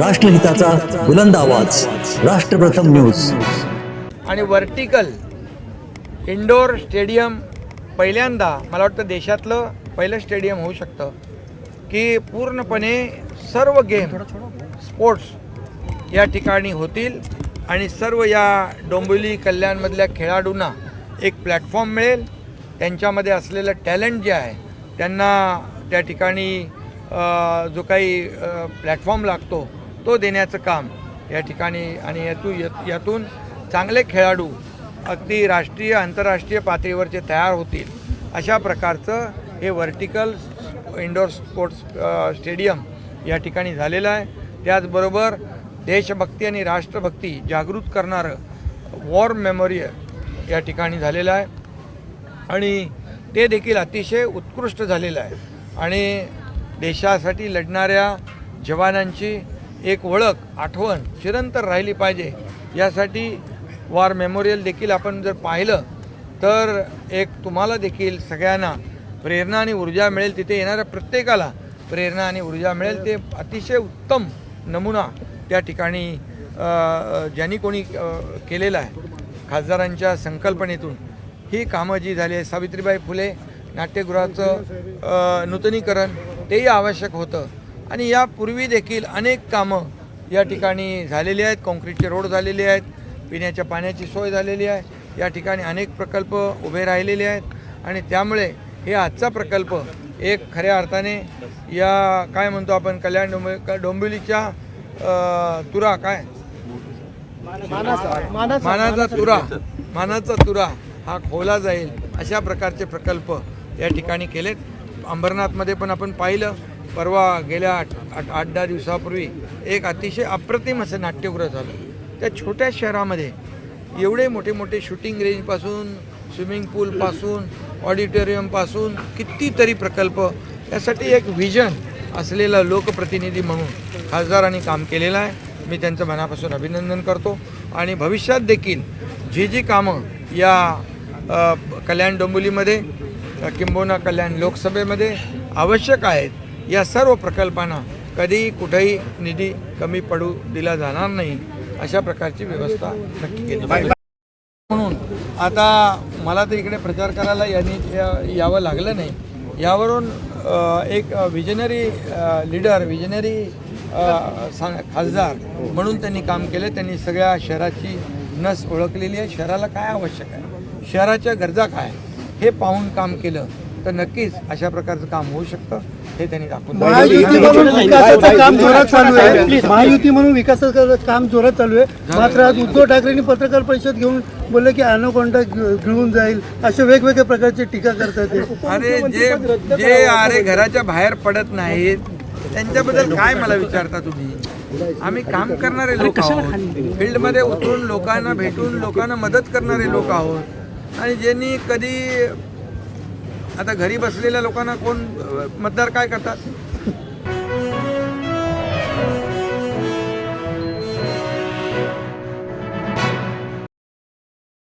राष्ट्रहिताचा बुलंद आवाज. राष्ट्रप्रथम न्यूज. आणि वर्टिकल इंडोर स्टेडियम पहिल्यांदा मला वाटतं देशातलं पहिलं स्टेडियम होऊ शकतं. की पूर्णपणे सर्व गेम स्पोर्ट्स या ठिकाणी होतील आणि सर्व या डोंबिवली कल्याणमधल्या खेळाडूंना एक प्लॅटफॉर्म मिळेल. त्यांच्यामध्ये असलेलं टॅलेंट जे आहे त्यांना त्या ठिकाणी जो काही प्लॅटफॉर्म लागतो तो देण्याचं काम या ठिकाणी आणि यातू यातून चांगले खेळाडू अगदी राष्ट्रीय आंतरराष्ट्रीय पातळीवरचे तयार होतील अशा प्रकारचं हे व्हर्टिकल इंडोर स्पोर्ट्स स्टेडियम या ठिकाणी झालेलं आहे. त्याचबरोबर देशभक्ती आणि राष्ट्रभक्ती जागृत करणारं वॉर मेमोरियल या ठिकाणी झालेलं आहे. आणि ते देखील अतिशय उत्कृष्ट झालेलं आहे. आणि देशासाठी लढणाऱ्या जवानांची एक ओळख आठवण चिरंतर राहिली पाहिजे. यासाठी वार मेमोरियल देखील आपण जर पाहिलं तर एक तुम्हाला देखील सगळ्यांना प्रेरणा आणि ऊर्जा मिळेल. तिथे येणाऱ्या प्रत्येकाला प्रेरणा आणि ऊर्जा मिळेल. ते अतिशय उत्तम नमुना त्या ठिकाणी ज्यांनी कोणी केलेला आहे. खासदारांच्या संकल्पनेतून. ही कामं जी झाली आहे सावित्रीबाई फुले नाट्यगृहाचं नूतनीकरण तेही आवश्यक होतं. आणि यापूर्वी देखील अनेक कामं या ठिकाणी झालेली आहेत. कॉन्क्रीटचे रोड झालेले आहेत. पिण्याच्या पाण्याची सोय झालेली आहे. या ठिकाणी अनेक प्रकल्प उभे राहिलेले आहेत. आणि त्यामुळे हे आजचा प्रकल्प एक खऱ्या अर्थाने या काय म्हणतो आपण कल्याण डोंबिव डोंबिवलीच्या तुरा काय? मानाचा तुरा. मानाचा तुरा हा खोला जाईल अशा प्रकारचे प्रकल्प या ठिकाणी केलेत. अंबरनाथमध्ये पण आपण पाहिलं. परवा गेल्या आठ आठ आठ दहा दिवसापूर्वी एक अतिशय अप्रतिम असं नाट्यगृह झालं. त्या छोट्या शहरामध्ये एवढे मोठे मोठे शूटिंग रेंजपासून स्विमिंग पूलपासून ऑडिटोरियमपासून कितीतरी प्रकल्प यासाठी एक व्हिजन असलेला लोकप्रतिनिधी म्हणून खासदारांनी काम केलेलं आहे. मी त्यांचं मनापासून अभिनंदन करतो. आणि भविष्यात देखील जी जी कामं या कल्याण डोंबिवलीमध्ये किंबोना किंबहुना कल्याण लोकसभेमध्ये आवश्यक आहेत या सर्व प्रकल्पांना कधीही कुठेही निधी कमी पडू दिला जाणार नाही अशा प्रकारची व्यवस्था नक्की केली पाहिजे. म्हणून आता मला तर इकडे प्रचार करायला यांनी यावं लागलं नाही. यावरून एक विजनरी लीडर विजनरी खासदार म्हणून त्यांनी काम केलं. त्यांनी सगळ्या शहराची नस ओळखलेली आहे. शहराला काय आवश्यक आहे? शहराच्या गरजा काय? हे पाहून काम केलं. तर नक्कीच अशा प्रकारचं काम होऊ शकतं. हे त्यांनी दाखवून महायुती. म्हणून विकासाचं काम जोरात चालू आहे. महायुती म्हणून विकासाचं काम जोरात चालू आहे. मात्र आज उद्धव ठाकरेंनी पत्रकार परिषद घेऊन बोलले की अॅनाकोंडा गिळून जाईल. अशा वेगवेगळ्या प्रकारची टीका करतात. अरे जे जे अरे घराच्या बाहेर पडत नाहीत त्यांच्याबद्दल काय मला विचारता तुम्ही? आम्ही काम करणारे लोक आहोत. फील्डमध्ये उतरून लोकांना भेटून लोकांना मदत करणारे लोक आहोत. आणि ज्यांनी कधी आता घरी बसलेल्या लोकांना कोण मतदार काय करतात?